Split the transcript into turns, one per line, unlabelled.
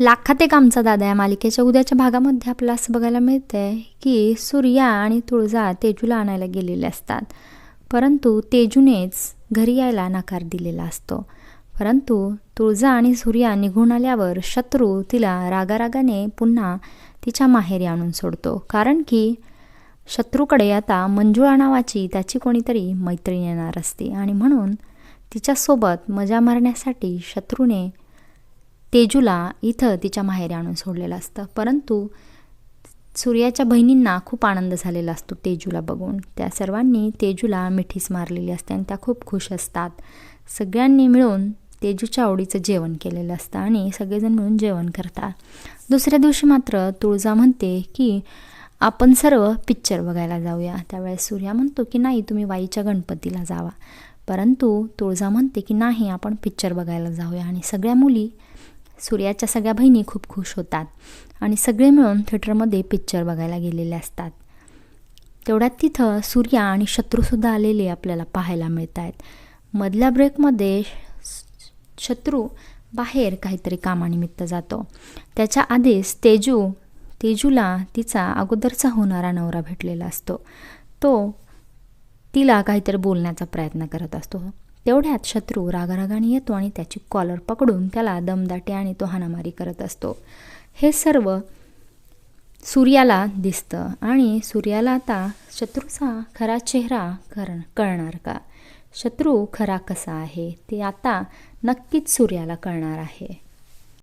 लाखात एक आमचा दादा या मालिकेच्या उद्याच्या भागामध्ये आपल्याला असं बघायला मिळतंय की सूर्या आणि तुळजा तेजूला आणायला गेलेले असतात. परंतु तेजूनेच घरी यायला नकार दिलेला असतो. परंतु तुळजा आणि सूर्या निघून आल्यावर शत्रू तिला रागारागाने पुन्हा तिच्या माहेरी आणून सोडतो. कारण की शत्रूकडे आता मंजुळा नावाची त्याची कोणीतरी मैत्रीण येणार असते आणि म्हणून तिच्यासोबत मजा मारण्यासाठी शत्रूने तेजूला इथं तिच्या माहेरी आणून सोडलेलं असतं. परंतु सूर्याच्या बहिणींना खूप आनंद झालेला असतो तेजूला बघून. त्या सर्वांनी तेजूला मिठीस मारलेली असते आणि त्या खूप खुश असतात. सगळ्यांनी मिळून तेजूच्या आवडीचं जेवण केलेलं असतं आणि सगळेजण मिळून जेवण करतात. दुसऱ्या दिवशी मात्र तुळजा म्हणते की आपण सर्व पिक्चर बघायला जाऊया. त्यावेळेस सूर्या म्हणतो की नाही तुम्ही वाईच्या गणपतीला जावा. परंतु तुळजा म्हणते की नाही आपण पिक्चर बघायला जाऊया. आणि सगळ्या मुली सूर्याच्या सगळ्या बहिणी खूप खुश होतात आणि सगळे मिळून थिएटरमध्ये पिक्चर बघायला गेलेले असतात. तेवढ्यात तिथं सूर्या आणि शत्रूसुद्धा आलेले आपल्याला पाहायला मिळत आहेत मधल्या ब्रेकमध्ये शत्रू बाहेर काहीतरी कामानिमित्त जातो. त्याच्या आधीच तेजू तेजूला तिचा अगोदरचा होणारा नवरा भेटलेला असतो. तो तिला काहीतरी बोलण्याचा प्रयत्न करत असतो. तेवढ्यात शत्रू रागारागाने येतो आणि त्याची कॉलर पकडून त्याला दमदाटे आणि तो हाणामारी करत असतो. हे सर्व सूर्याला दिसतं आणि सूर्याला आता शत्रूचा खरा चेहरा कर कळणार का? शत्रू खरा कसा आहे? ते आता नक्कीच सूर्याला कळणार आहे.